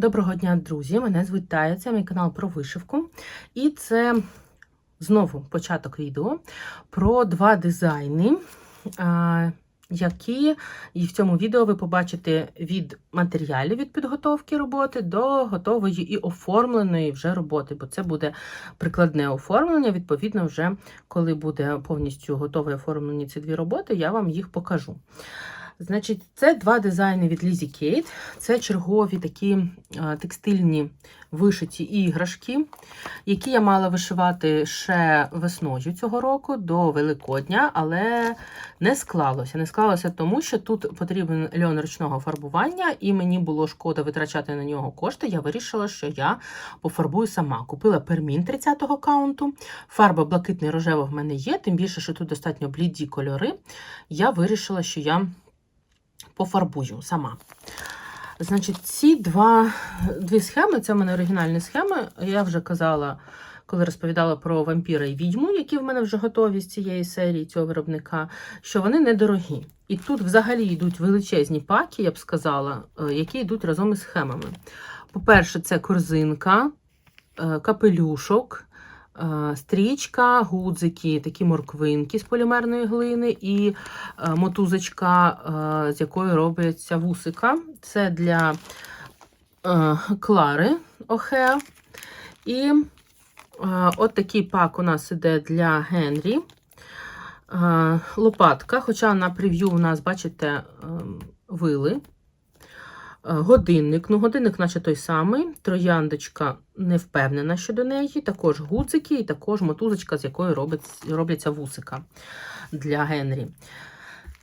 Доброго дня, друзі! Мене звуть Тая, це мій канал про вишивку. І це знову початок відео про два дизайни, які і в цьому відео ви побачите від матеріалів від підготовки роботи до готової і оформленої вже роботи, бо це буде прикладне оформлення. Відповідно, вже коли буде повністю готове оформлені ці дві роботи, я вам їх покажу. Значить, це два дизайни від Lizzy Kate. Це чергові такі текстильні вишиті іграшки, які я мала вишивати ще весною цього року до Великодня, але не склалося. Не склалося тому, що тут потрібен льон ручного фарбування, і мені було шкода витрачати на нього кошти. Я вирішила, що я пофарбую сама. Купила пермін 30-го каунту. Фарба блакитний рожева в мене є, тим більше, що тут достатньо бліді кольори. Я вирішила, що я пофарбую сама. Значить, ці два, дві схеми, це в мене оригінальні схеми. Я вже казала, коли розповідала про вампіра і відьму, які в мене вже готові з цієї серії цього виробника, що вони недорогі. І тут взагалі йдуть величезні паки, я б сказала, е, які йдуть разом із схемами. По-перше, це корзинка, е, капелюшок. Е, Стрічка, гудзики, такі морквинки з полімерної глини і е, мотузочка, е, з якої робиться вусика. Це для Клари Охеа. І от такий пак у нас іде для Генрі. Лопатка, хоча на прев'ю у нас, бачите, е, вили. Е, Годинник, ну годинник, наче той самий. Трояндочка не впевнена щодо неї. Також гудзики і також мотузочка, з якої робить, робляться вусика для Генрі.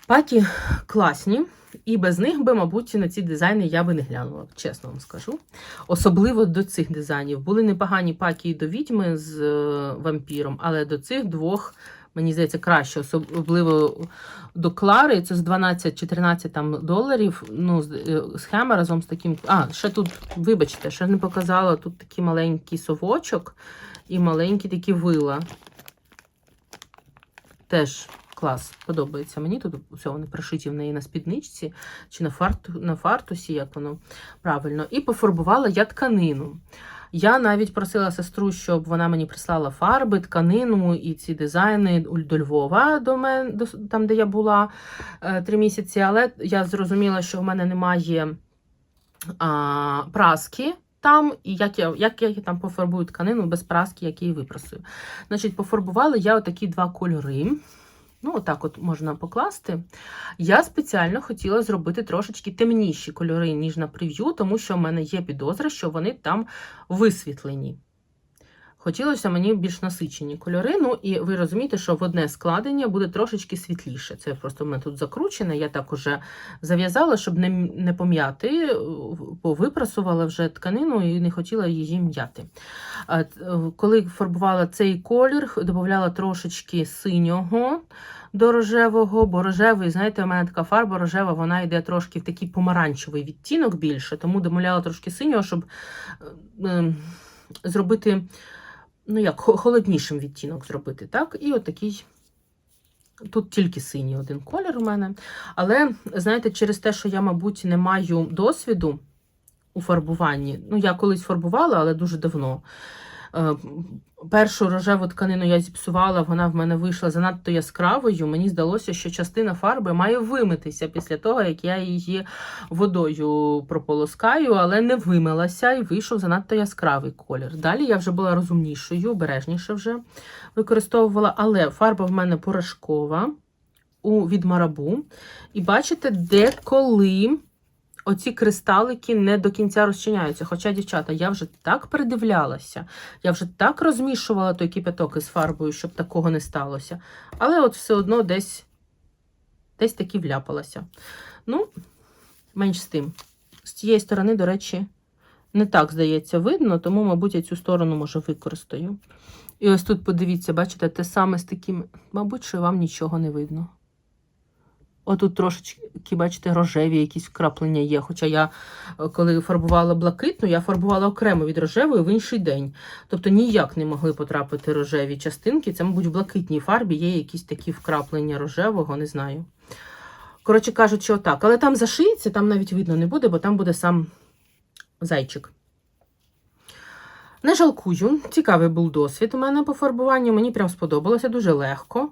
Паки класні, і без них би, мабуть, на ці дизайни я би не глянула, чесно вам скажу. Особливо до цих дизайнів. Були непогані паки і до відьми з е, вампіром, але до цих двох, мені здається, краще, особливо до Клари, це з 12-14 там доларів. Ну, е, схема разом з таким. А, ще тут, вибачте, ще не показала тут такий маленький совочок і маленькі такі вила. Теж клас, подобається мені. Тут все вони пришиті в неї на спідничці чи на, фарту, на фартусі, як воно правильно. І пофарбувала я тканину. Я навіть просила сестру, щоб вона мені прислала фарби, тканину і ці дизайни до Львова, до мене, до, там, де я була е, три місяці, але я зрозуміла, що в мене немає а, праски. Там, і як я, як я там пофарбую тканину без праски, як я її випросую. Значить, пофарбувала я отакі два кольори. Ну, отак от можна покласти. Я спеціально хотіла зробити трошечки темніші кольори, ніж на прев'ю, тому що в мене є підозра, що вони там висвітлені. Хотілося мені більш насичені кольори. Ну, і ви розумієте, що в одне складення буде трошечки світліше. Це просто в мене тут закручене. Я так уже зав'язала, щоб не, не пом'яти, бо випрасувала вже тканину і не хотіла її м'яти. Е, Коли фарбувала цей колір, додавала трошечки синього до рожевого, бо рожевий, знаєте, у мене така фарба рожева, вона йде трошки в такий помаранчевий відтінок більше, тому домовляла трошки синього, щоб е, е, зробити, ну як, холоднішим відтінок зробити. так? І отакий. Тут тільки синій один колір у мене. Але, знаєте, через те, що я, мабуть, не маю досвіду у фарбуванні. Ну, я колись фарбувала, але дуже давно. Е, Першу рожеву тканину я зіпсувала, вона в мене вийшла занадто яскравою. Мені здалося, що частина фарби має вимитися після того, як я її водою прополоскаю, але не вимилася і вийшов занадто яскравий колір. Далі я вже була розумнішою, обережніше вже використовувала, але фарба в мене порошкова у від марабу. І бачите, деколи оці кристалики не до кінця розчиняються. Хоча, дівчата, я вже так передивлялася, я вже так розмішувала той кипяток із фарбою, щоб такого не сталося. Але от все одно десь, десь таки вляпалася. Ну, менш з тим. З цієї сторони, до речі, не так, здається, видно, тому, мабуть, я цю сторону може використаю. І ось тут, подивіться, бачите, те саме з таким, мабуть, що вам нічого не видно. Отут трошечки, бачите, рожеві якісь вкраплення є. Хоча я, е, коли фарбувала блакитну, я фарбувала окремо від рожевої в інший день. Тобто ніяк не могли потрапити рожеві частинки. Це, мабуть, в блакитній фарбі є якісь такі вкраплення рожевого, не знаю. Коротше кажучи, отак. Але там зашиється, там навіть видно не буде, бо там буде сам зайчик. Не жалкую, цікавий був досвід у мене по фарбуванню. Мені прям сподобалося дуже легко.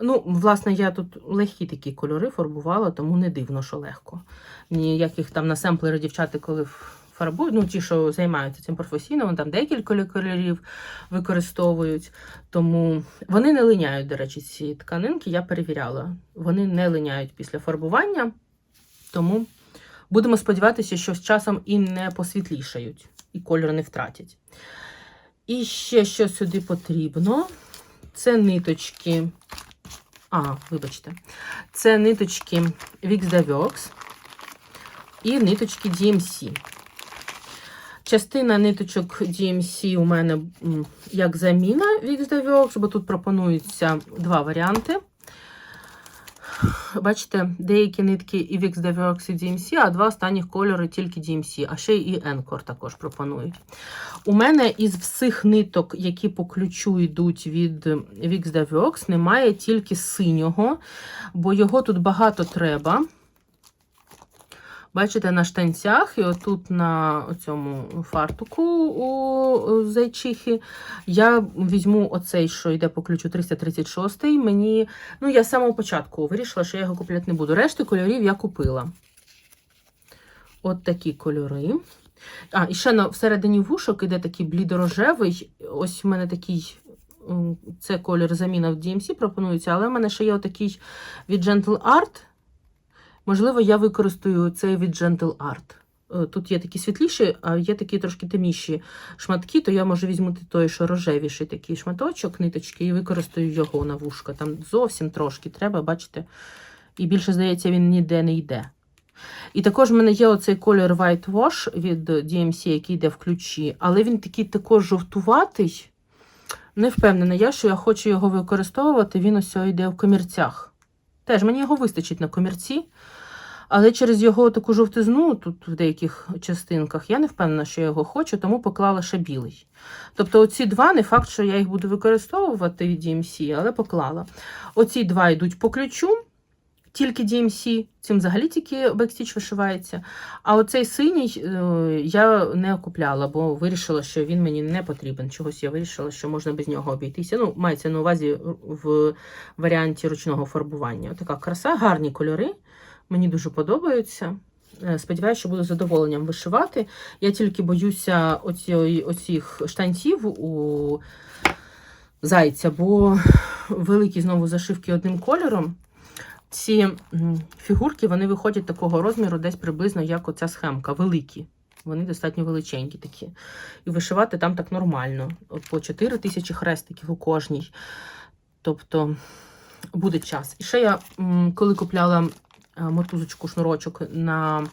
Ну, власне, я тут легкі такі кольори фарбувала, тому не дивно, що легко. Ніяких там на семплери дівчата, коли фарбують, ну ті, що займаються цим професійно, вони там декілька кольорів використовують. Тому вони не линяють, до речі, ці тканинки, я перевіряла. Вони не линяють після фарбування, тому будемо сподіватися, що з часом і не посвітлішають, і кольор не втратять. І ще що сюди потрібно, це ниточки. А, вибачте, це ниточки Vix de Vox і ниточки DMC. Частина ниточок DMC у мене як заміна Vix de Vox, бо тут пропонуються два варіанти. Бачите, деякі нитки і Vix de і DMC, а два останніх кольори тільки DMC, а ще і Encore також пропонують. У мене із всіх ниток, які по ключу йдуть від Vix de немає тільки синього, бо його тут багато треба. Бачите, на штанцях і отут на цьому фартуку у зайчихи я візьму оцей, що йде по ключу 336. Мені, ну, я з самого початку вирішила, що я його купляти не буду. Решти кольорів я купила. От такі кольори. А, і ще на, всередині вушок іде такий блідорожевий. Ось в мене такий. Це колір заміна в DMC пропонується, але в мене ще є отакий від Gentle Art. Можливо, я використаю цей від Gentle Art. Е, Тут є такі світліші, а є такі трошки темніші шматки, то я можу візьмути той, що рожевіший такий шматочок, ниточки, і використаю його на вушка. Там зовсім трошки треба, бачите. І більше, здається, він ніде не йде. І також в мене є оцей колір White Wash від DMC, який йде в ключі, але він такий також жовтуватий. Не впевнена я, що я хочу його використовувати. Він ось йде в комірцях. Теж мені його вистачить на комірці. Але через його таку жовтизну, тут в деяких частинках, я не впевнена, що я його хочу, тому поклала ще білий. Тобто, оці два, не факт, що я їх буду використовувати від DMC, але поклала. Оці два йдуть по ключу, тільки DMC, цим взагалі тільки бекстіч вишивається. А оцей синій е, я не купляла, бо вирішила, що він мені не потрібен. Чогось я вирішила, що можна без нього обійтися. Ну, мається на увазі в варіанті ручного фарбування. Така краса, гарні кольори. Мені дуже подобаються. Е, Сподіваюся, що буду задоволенням вишивати. Я тільки боюся оці, оцих штанців у зайця, бо великі знову зашивки одним кольором. Ці фігурки вони виходять такого розміру, десь приблизно як оця схемка. Великі. Вони достатньо величенькі такі. І вишивати там так нормально. По 4 тисячі хрестиків у кожній. Тобто буде час. І ще я, коли купляла мотузочку, шнурочок на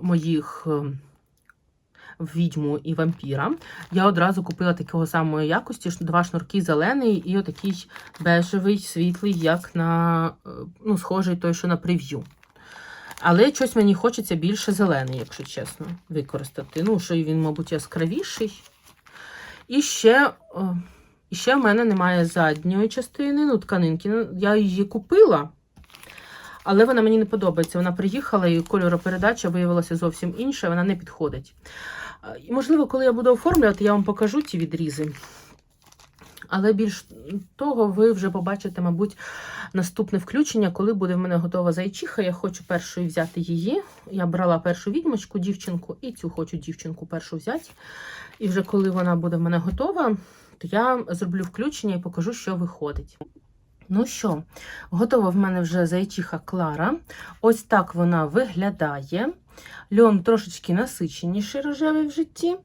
моїх е, відьму і вампіра, я одразу купила такого самої якості, два шнурки зелений і отакий бежевий, світлий, як на е, ну, схожий той, що на прев'ю. Але щось мені хочеться більше зелений, якщо чесно, використати. Ну, що він, мабуть, яскравіший. І ще, і ще в мене немає задньої частини, ну, тканинки. Я її купила, але вона мені не подобається. Вона приїхала, і кольоропередача виявилася зовсім інша, вона не підходить. І, можливо, коли я буду оформлювати, я вам покажу ті відрізи. Але більш того, ви вже побачите, мабуть, наступне включення, коли буде в мене готова зайчиха. Я хочу першою взяти її. Я брала першу відьмочку, дівчинку, і цю хочу дівчинку першу взяти. І вже коли вона буде в мене готова, то я зроблю включення і покажу, що виходить. Ну що, готова в мене вже зайчиха Клара. Ось так вона виглядає. Льон трошечки насиченіший рожевий в житті.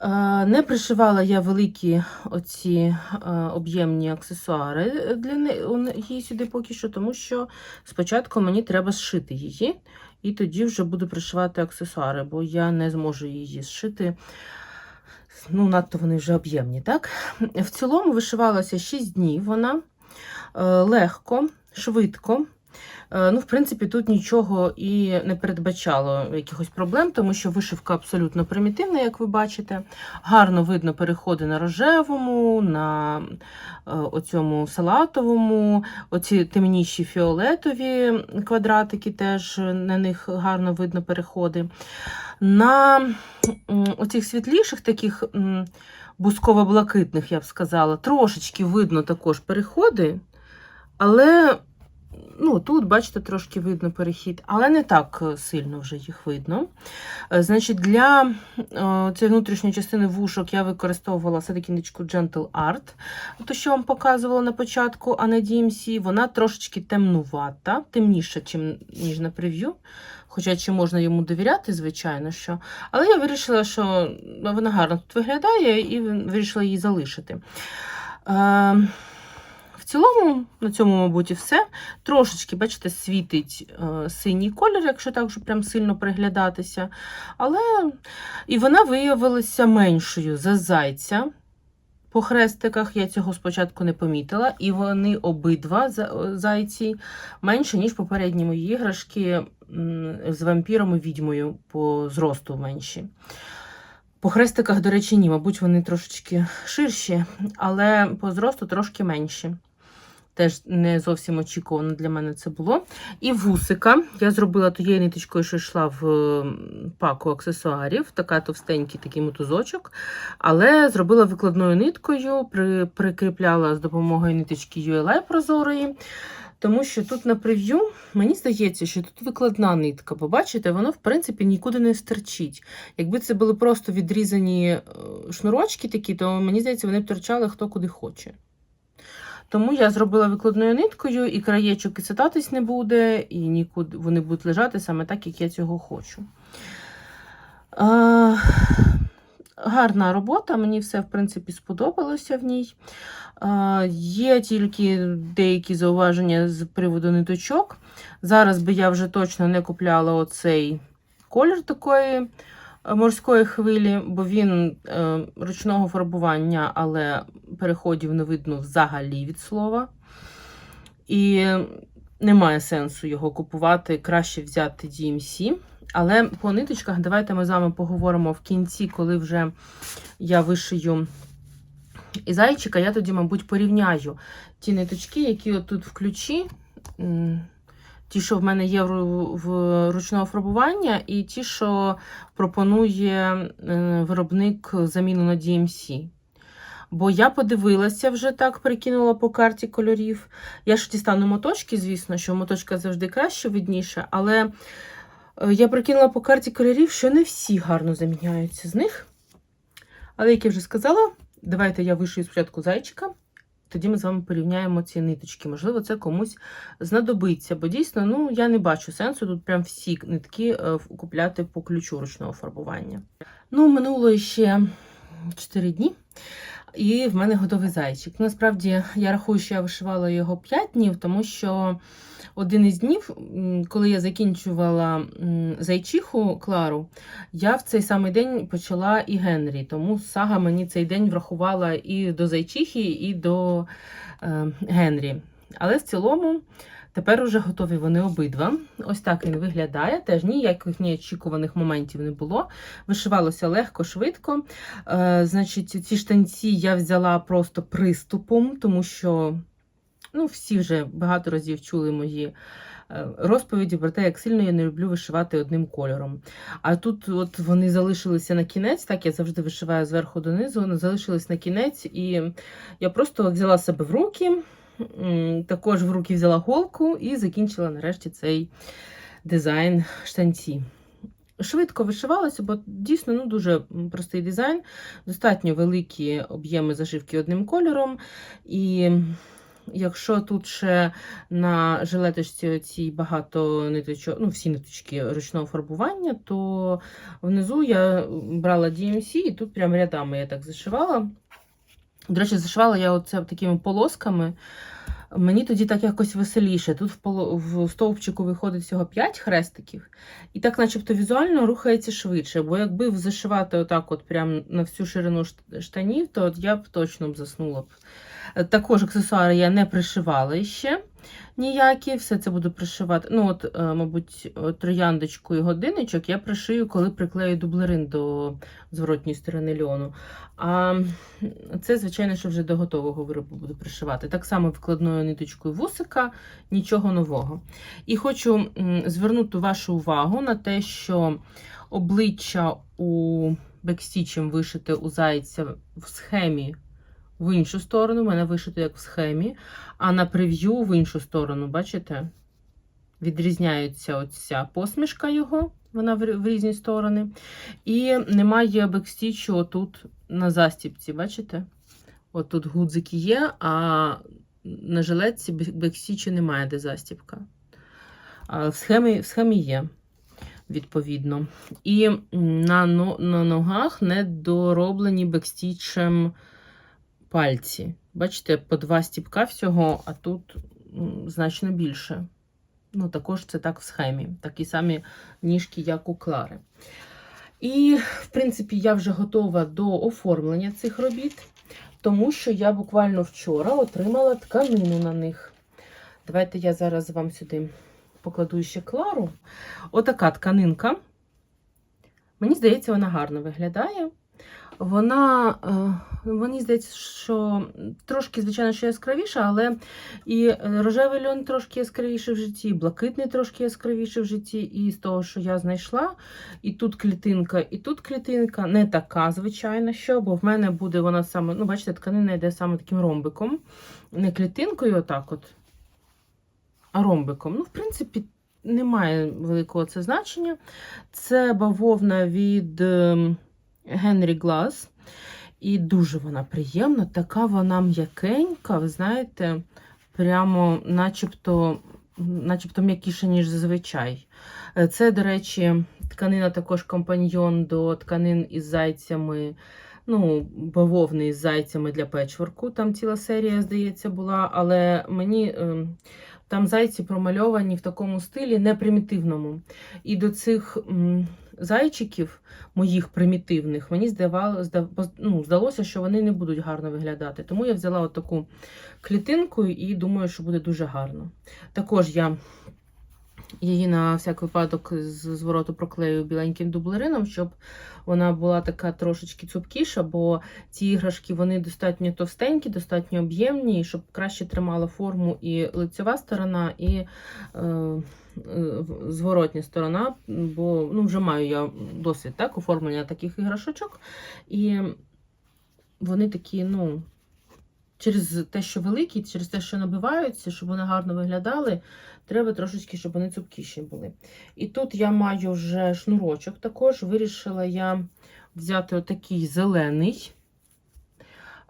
Е, Не пришивала я великі оці е, об'ємні аксесуари для не- у не- її сюди поки що, тому що спочатку мені треба зшити її, і тоді вже буду пришивати аксесуари, бо я не зможу її зшити. Ну, надто вони вже об'ємні, так? В цілому вишивалася 6 днів вона легко, швидко. Е, Ну, в принципі, тут нічого і не передбачало якихось проблем, тому що вишивка абсолютно примітивна, як ви бачите. Гарно видно переходи на рожевому, на е, оцьому салатовому, оці темніші фіолетові квадратики, теж на них гарно видно переходи. На оцих світліших, таких бусково-блакитних, я б сказала, трошечки видно також переходи, але ну, тут, бачите, трошки видно перехід, але не так е, сильно вже їх видно. Е, Значить, для е, цієї внутрішньої частини вушок я використовувала все-таки ниточку Gentle Art, то, що вам показувала на початку, а на DMC, вона трошечки темнувата, темніша, ніж на прев'ю. Хоча чи можна йому довіряти, звичайно, що. Але я вирішила, що вона гарно тут виглядає, і вирішила її залишити. Е, цілому, на цьому, мабуть, і все. Трошечки, бачите, світить е, синій колір, якщо так вже прям сильно приглядатися. Але і вона виявилася меншою за зайця. По хрестиках я цього спочатку не помітила, і вони обидва зайці менше, ніж попередні мої іграшки з вампіром і відьмою по зросту менші. По хрестиках, до речі, ні, мабуть, вони трошечки ширші, але по зросту трошки менші. Теж не зовсім очікувано для мене це було. І вусика. Я зробила тією ниточкою, що йшла в паку аксесуарів, така товстенький такий мотузочок. Але зробила викладною ниткою, при, прикріпляла з допомогою ниточки ULI прозорої. Тому що тут на прев'ю мені здається, що тут викладна нитка. Побачите, воно в принципі нікуди не стерчить. Якби це були просто відрізані е, шнурочки такі, то мені здається, вони б торчали хто куди хоче. Тому я зробила викладною ниткою, і краєчок і сататись не буде, і нікуди вони будуть лежати саме так, як я цього хочу. Е, гарна робота, мені все, в принципі, сподобалося в ній. Е, є тільки деякі зауваження з приводу ниточок. Зараз би я вже точно не купляла оцей колір такої морської хвилі, бо він е, ручного фарбування, але переходів не видно взагалі від слова. І немає сенсу його купувати, краще взяти DMC. Але по ниточках давайте ми з вами поговоримо в кінці, коли вже я вишию і зайчика, я тоді, мабуть, порівняю ті ниточки, які отут в ключі, ті, що в мене є в, ручного фарбування, і ті, що пропонує е, виробник заміну на DMC. Бо я подивилася вже так, прикинула по карті кольорів. Я ж дістану моточки, звісно, що моточка завжди краще видніше, але е, я прикинула по карті кольорів, що не всі гарно заміняються з них. Але, як я вже сказала, давайте я вишию спочатку зайчика, тоді ми з вами порівняємо ці ниточки. Можливо, це комусь знадобиться, бо дійсно ну, я не бачу сенсу тут прям всі нитки е, купляти по ключу ручного фарбування. Ну, минуло ще 4 дні. І в мене готовий зайчик. Насправді я рахую, що я вишивала його 5 днів, тому що один із днів, коли я закінчувала зайчиху Клару, я в цей самий день почала і Генрі. Тому сага мені цей день врахувала і до зайчихи, і до е, Генрі. Але в цілому. Тепер уже готові вони обидва. Ось так він виглядає. Теж ніяких неочікуваних моментів не було. Вишивалося легко, швидко. Е, значить, ці штанці я взяла просто приступом, тому що ну, всі вже багато разів чули мої е, розповіді про те, як сильно я не люблю вишивати одним кольором. А тут от вони залишилися на кінець, так я завжди вишиваю зверху донизу, вони залишились на кінець, і я просто взяла себе в руки. Також в руки взяла голку і закінчила нарешті цей дизайн штанці. Швидко вишивалося, бо дійсно ну, дуже простий дизайн, достатньо великі об'єми зашивки одним кольором. І якщо тут ще на жилеточці цій багато ниточок, ну всі ниточки ручного фарбування, то внизу я брала DMC і тут прям рядами я так зашивала. До речі, зашивала я оце такими полосками. Мені тоді так якось веселіше. Тут в, поло... в стовпчику виходить всього 5 хрестиків, і так, начебто, візуально рухається швидше. Бо якби зашивати отак, от прям на всю ширину штанів, то от я б точно б заснула б. Також аксесуари я не пришивала ще. Ніякі. Все це буду пришивати. Ну, от, е, мабуть, е, трояндочку і годинничок я пришию, коли приклею дублерин до зворотньої сторони льону. А це, звичайно, що вже до готового виробу буду пришивати. Так само вкладною ниточкою вусика, нічого нового. І хочу звернути вашу увагу на те, що обличчя у бекстічем вишите у зайця в схемі в іншу сторону. У мене вишито як в схемі, а на прев'ю в іншу сторону, бачите? Відрізняється оця посмішка його, вона в в різні сторони. І немає бекстічу отут на застіпці, бачите? Отут гудзики є, а на жилетці бек- бекстічу немає, де застіпка. А в схемі, в схемі є, відповідно. І на, на ногах не дороблені бекстічем пальці. Бачите, по два стіпка всього, а тут значно більше. Ну, також це так в схемі. Такі самі ніжки, як у Клари. І, в принципі, я вже готова до оформлення цих робіт, тому що я буквально вчора отримала тканину на них. Давайте я зараз вам сюди покладу ще Клару. Отака тканинка. Мені здається, вона гарно виглядає. Вона, е, мені здається, що трошки, звичайно, що яскравіша, але і рожевий льон трошки яскравіший в житті, і блакитний трошки яскравіший в житті. І з того, що я знайшла, і тут клітинка, і тут клітинка, не така, звичайно, що, бо в мене буде вона саме, ну, бачите, тканина йде саме таким ромбиком. Не клітинкою, отак от, а ромбиком. Ну, в принципі, немає великого це значення. Це бавовна від. Генрі Глаз. І дуже вона приємна, така вона м'якенька, ви знаєте, прямо начебто, начебто м'якіша, ніж зазвичай. Е, Це, до речі, тканина також компаньйон до тканин із зайцями. Ну, бавовни із зайцями для печворку. Там ціла серія, здається, була. Але мені ем, там зайці промальовані в такому стилі, не примітивному. І до цих зайчиків моїх примітивних, мені здавало, ну, здалося, що вони не будуть гарно виглядати. Тому я взяла отаку клітинку і думаю, що буде дуже гарно. Також я її на всяк випадок з звороту проклею біленьким дублерином, щоб вона була така трошечки цупкіша, бо ці іграшки вони достатньо товстенькі, достатньо об'ємні, щоб краще тримала форму і лицева сторона, і е, е, зворотня сторона, бо ну, вже маю я досвід так, оформлення таких іграшочок. І вони такі, ну, через те, що великі, через те, що набиваються, щоб вони гарно виглядали, треба трошечки, щоб вони цупкіші були. І тут я маю вже шнурочок також. Вирішила я взяти отакий зелений,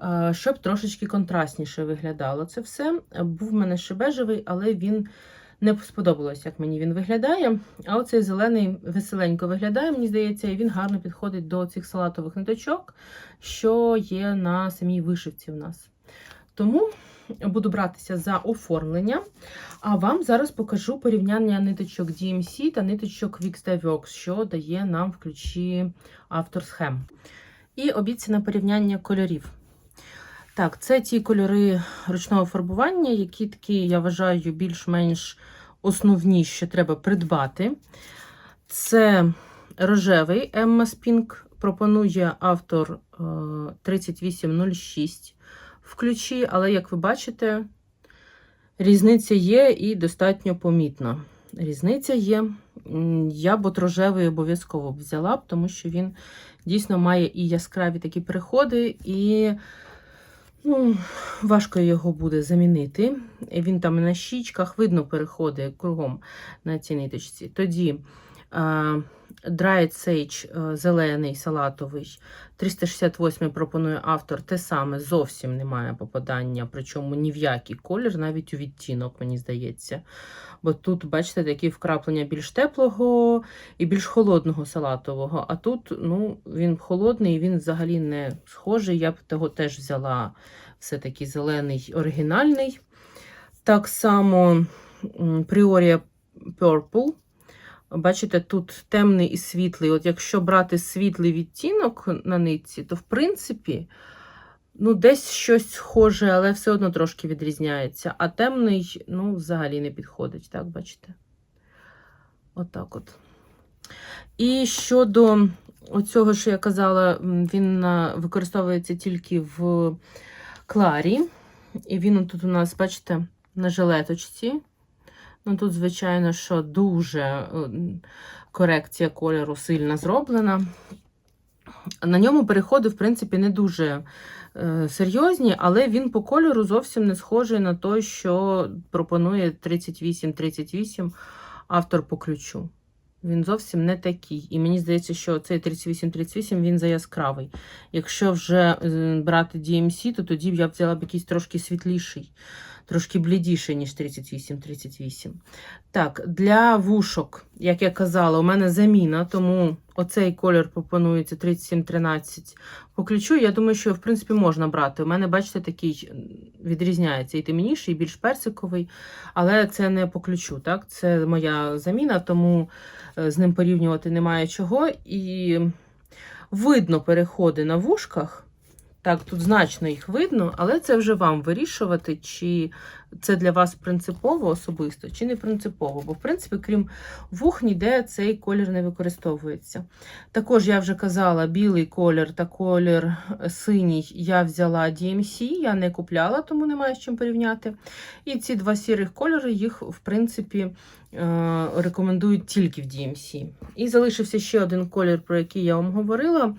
е, щоб трошечки контрастніше виглядало це все. Був в мене ще бежевий, але він не сподобалось, як мені він виглядає. А оцей зелений веселенько виглядає, мені здається, і він гарно підходить до цих салатових ниточок, що є на самій вишивці в нас. Тому буду братися за оформлення. А вам зараз покажу порівняння ниточок DMC та ниточок Wix Works, що дає нам в ключі автор схем. І обіцяне порівняння кольорів. Так, це ті кольори ручного фарбування, які такі, я вважаю, більш-менш основні, що треба придбати. Це рожевий Emma Spink, пропонує автор е, 3806 в ключі, але, як ви бачите, різниця є і достатньо помітна. Різниця є. Я б от рожевий обов'язково взяла тому що він дійсно має і яскраві такі переходи, і ну, важко його буде замінити. Він там на щічках видно переходи кругом на цій ниточці. Тоді Dried Sage е, зелений салатовий 368 пропонує автор те саме, зовсім немає попадання, причому ні в який колір, навіть у відтінок, мені здається. Бо тут, бачите, такі вкраплення більш теплого і більш холодного салатового. А тут ну, він холодний, він взагалі не схожий. Я б того теж взяла все-таки зелений оригінальний. Так само м, Purple. Бачите, тут темний і світлий. От якщо брати світлий відтінок на нитці, то в принципі Ну, десь щось схоже, але все одно трошки відрізняється. А темний, ну, взагалі не підходить, так, бачите? Отак от. І щодо оцього, що я казала, він використовується тільки в кларі. І він тут у нас, бачите, на жилеточці. Ну, тут, звичайно, що дуже е, корекція кольору сильно зроблена. На ньому переходи, в принципі, не дуже е, серйозні, але він по кольору зовсім не схожий на той, що пропонує 38-38 автор по ключу. Він зовсім не такий. І мені здається, що цей 38-38 він заяскравий. Якщо вже е, брати DMC, то тоді б я взяла б якийсь трошки світліший, трошки блідіший, ніж 38-38. Так, для вушок, як я казала, у мене заміна, тому оцей колір пропонується 37-13 по ключу. Я думаю, що в принципі можна брати. У мене, бачите, такий відрізняється і темніший, і більш персиковий, але це не по ключу. так? Це моя заміна, тому е, з ним порівнювати немає чого. І видно переходи на вушках. Так, тут значно їх видно, але це вже вам вирішувати, чи це для вас принципово особисто, чи не принципово. Бо, в принципі, крім вух, ніде цей колір не використовується. Також я вже казала, білий колір та колір е, синій я взяла DMC, я не купляла, тому немає з чим порівняти. І ці два сірих кольори їх, в принципі, е, рекомендують тільки в DMC. І залишився ще один колір, про який я вам говорила.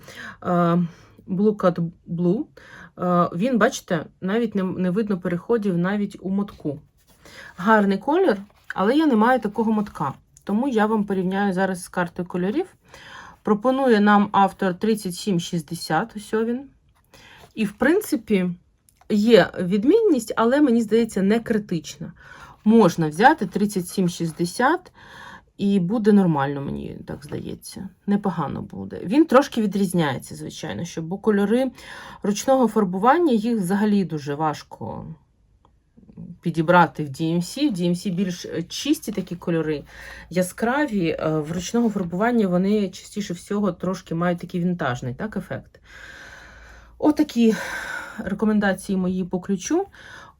Blue Cat Blue. Е, Він, бачите, навіть не, не видно переходів навіть у мотку. Гарний колір, але я не маю такого мотка. Тому я вам порівняю зараз з картою кольорів. Пропонує нам автор 3760, ось він. І, в принципі, є відмінність, але мені здається, не критична. Можна взяти 3760 і буде нормально, мені так здається. Непогано буде. Він трошки відрізняється, звичайно, що, бо кольори ручного фарбування їх взагалі дуже важко підібрати в DMC. В DMC більш е, чисті такі кольори, яскраві. е, В ручного фарбування вони частіше всього трошки мають такий вінтажний так, ефект. Отакі рекомендації мої по ключу.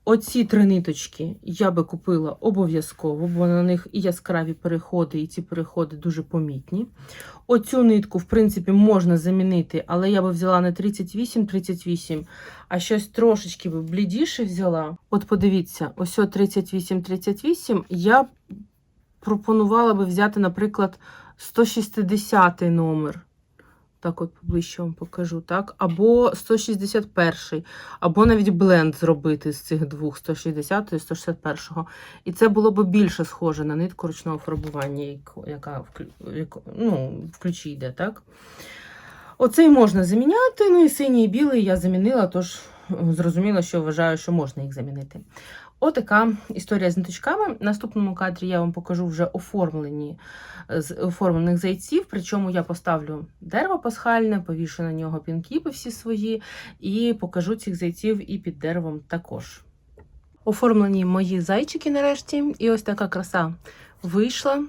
Оці три ниточки я би купила обов'язково, бо на них і яскраві переходи, і ці переходи дуже помітні. Оцю нитку, в принципі, можна замінити, але я би взяла не 38-38, а щось трошечки би блідіше взяла. От подивіться, ось 38-38 я пропонувала би взяти, наприклад, 160 номер. Так, от поближче вам покажу, так? Або 161-й, або навіть бленд зробити з цих двох 160 і 161. І це було б більше схоже на нитку ручного фарбування, яка в, ну, в ключі йде, так? Оцей можна заміняти, ну і синій і білий я замінила, тож зрозуміла, що вважаю, що можна їх замінити. Отака історія з ниточками. В наступному кадрі я вам покажу вже оформлені з оформлених зайців. Причому я поставлю дерево пасхальне, повішу на нього пінкіпи всі свої, і покажу цих зайців і під деревом також. Оформлені мої зайчики нарешті, і ось така краса вийшла.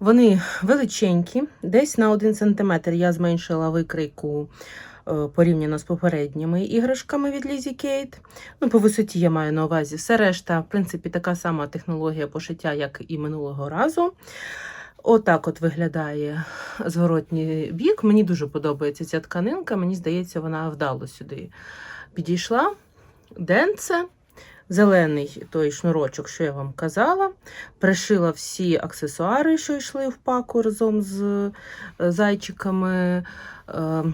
Вони величенькі, десь на 1 см я зменшила викрийку е, порівняно з попередніми іграшками від Lizzy Kate. Ну, по висоті я маю на увазі. Все решта, в принципі, така сама технологія пошиття, як і минулого разу. Отак от виглядає зворотній бік. Мені дуже подобається ця тканинка. Мені здається, вона вдало сюди підійшла. Денце. Зелений той шнурочок, що я вам казала. Пришила всі аксесуари, що йшли в паку разом з е, зайчиками. Е,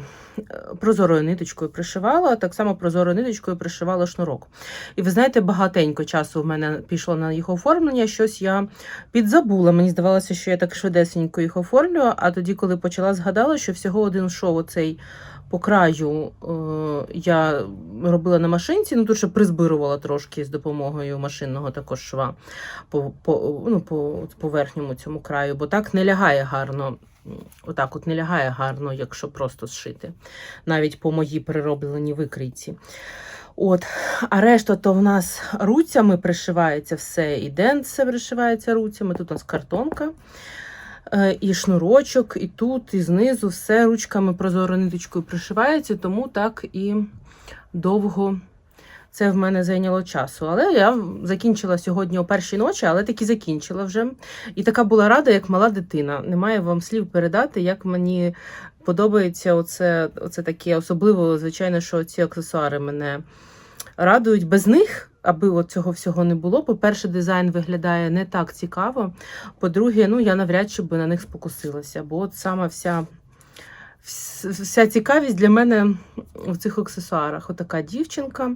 Прозорою ниточкою пришивала, так само прозорою ниточкою пришивала шнурок. І ви знаєте, багатенько часу в мене пішло на їх оформлення. Щось я підзабула. Мені здавалося, що я так швидесенько їх оформлюю. А тоді, коли почала, згадала, що всього один шов оцей по краю е, я робила на машинці, ну тут ще призбирувала трошки з допомогою машинного також шва по, по, ну, по, по верхньому цьому краю, бо так не лягає гарно. Отак от не лягає гарно, якщо просто зшити, навіть по моїй переробленій викрійці. От, а решта то в нас руцями пришивається все, і денце пришивається руцями. Тут у нас картонка, е, і шнурочок, і тут, і знизу все ручками прозорою ниточкою пришивається, тому так і довго це в мене зайняло часу. Але я закінчила сьогодні о першій ночі, але таки закінчила вже. І така була рада, як мала дитина. Немає вам слів передати, як мені подобається оце, оце таке. Особливо, звичайно, що ці аксесуари мене радують. Без них, аби от цього всього не було. По-перше, дизайн виглядає не так цікаво. По-друге, ну я навряд чи би на них спокусилася. Бо от сама вся. Вся цікавість для мене в цих аксесуарах. Отака дівчинка.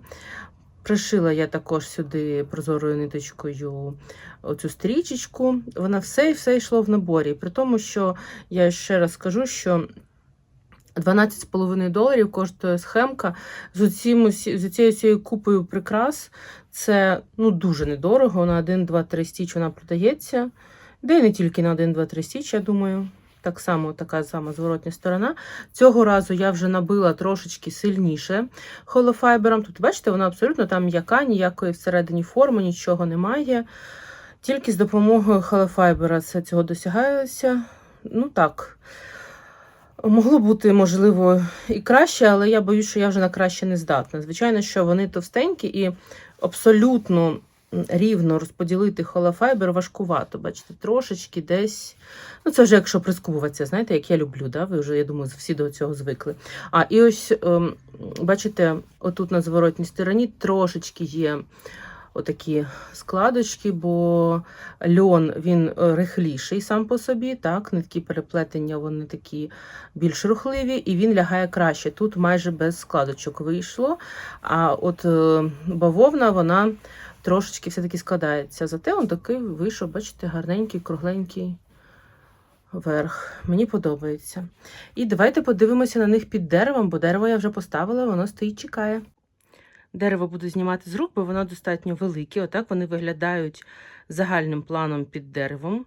Пришила я також сюди прозорою ниточкою оцю стрічечку. Вона все і все йшло в наборі. При тому, що я ще раз скажу, що 12,5 доларів коштує схемка з, оцім, усі- з цією купою прикрас. Це ну, дуже недорого. На 1, 2, 3 стіч вона продається. Де не тільки на 1, 2, 3 стіч, я думаю. Так само така сама зворотня сторона. Цього разу я вже набила трошечки сильніше холофайбером. Тут, бачите, вона абсолютно там м'яка, ніякої всередині форми, нічого немає. Тільки з допомогою холофайбера це цього досягається. Ну так. Могло бути, можливо, і краще, але я боюсь, що я вже на краще не здатна. Звичайно, що вони товстенькі і абсолютно рівно розподілити холофайбер важкувато. Бачите, трошечки десь. Ну, це вже якщо прискубуватися, знаєте, як я люблю, да? ви вже, я думаю, всі до цього звикли. А і ось, ем, бачите, отут на зворотній стороні трошечки є отакі складочки, бо льон він рихліший сам по собі, так, нитки переплетення, вони такі більш рухливі, і він лягає краще. Тут майже без складочок вийшло. А от е, бавовна, вона трошечки все-таки складається. Зате він такий вийшов, бачите, гарненький, кругленький верх. Мені подобається. І давайте подивимося на них під деревом, бо дерево я вже поставила, воно стоїть, чекає. Дерево буду знімати з рук, бо воно достатньо велике. Отак вони виглядають загальним планом під деревом.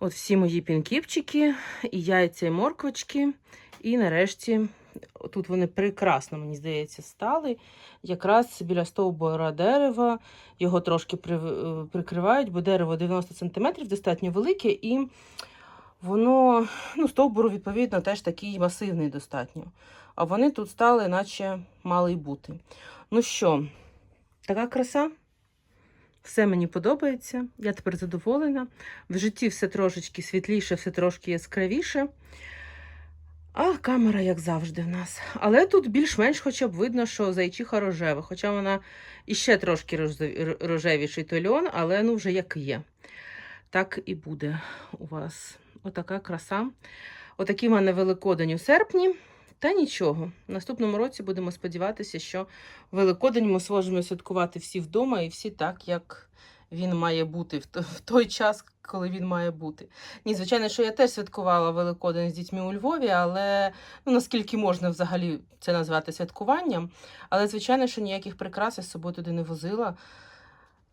От всі мої пінкіпчики, і яйця, і морквочки. І нарешті, тут вони прекрасно, мені здається, стали. Якраз біля стовбура дерева його трошки е, прикривають, бо дерево 90 см достатньо велике, і воно, ну, стовбуру, відповідно, теж такий масивний достатньо. А вони тут стали, наче мали й бути. Ну що, така краса. Все мені подобається. Я тепер задоволена. В житті все трошечки світліше, все трошки яскравіше. А камера, як завжди, в нас. Але тут більш-менш хоча б видно, що зайчиха рожева. Хоча вона іще трошки рожевіший той льон, але ну вже як є. Так і буде у вас. Отака краса. Отакий в мене Великодень у серпні. Та нічого. В наступному році будемо сподіватися, що Великодень ми зможемо святкувати всі вдома і всі так, як він має бути в то- в той час, коли він має бути. Ні, звичайно, що я теж святкувала Великодень з дітьми у Львові, але ну, наскільки можна взагалі це назвати святкуванням. Але, звичайно, що ніяких прикрас я з собою туди не возила.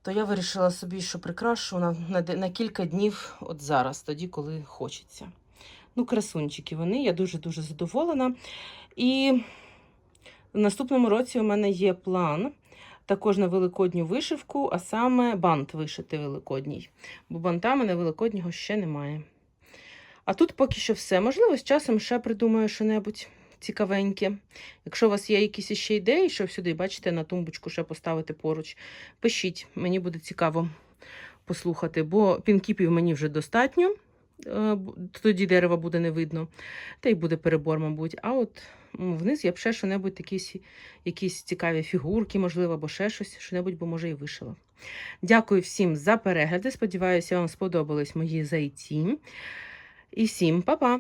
То я вирішила собі, що прикрашу на, на, на кілька днів от зараз, тоді, коли хочеться. Ну, красунчики вони, я дуже-дуже задоволена. І в наступному році у мене є план також на великодню вишивку, а саме бант вишити великодній. Бо банта мене великоднього ще немає. А тут поки що все. Можливо, з часом ще придумаю що-небудь цікавеньке. Якщо у вас є якісь ще ідеї, що сюди, бачите, на тумбочку ще поставити поруч, пишіть, мені буде цікаво послухати, бо пінкіпів мені вже достатньо. е, Тоді дерева буде не видно, та й буде перебор, мабуть. А от вниз я б ще що-небудь якісь, якісь цікаві фігурки, можливо, або ще щось, що-небудь, бо може і вишила. Дякую всім за перегляди. Сподіваюся, вам сподобались мої зайці. І всім па-па!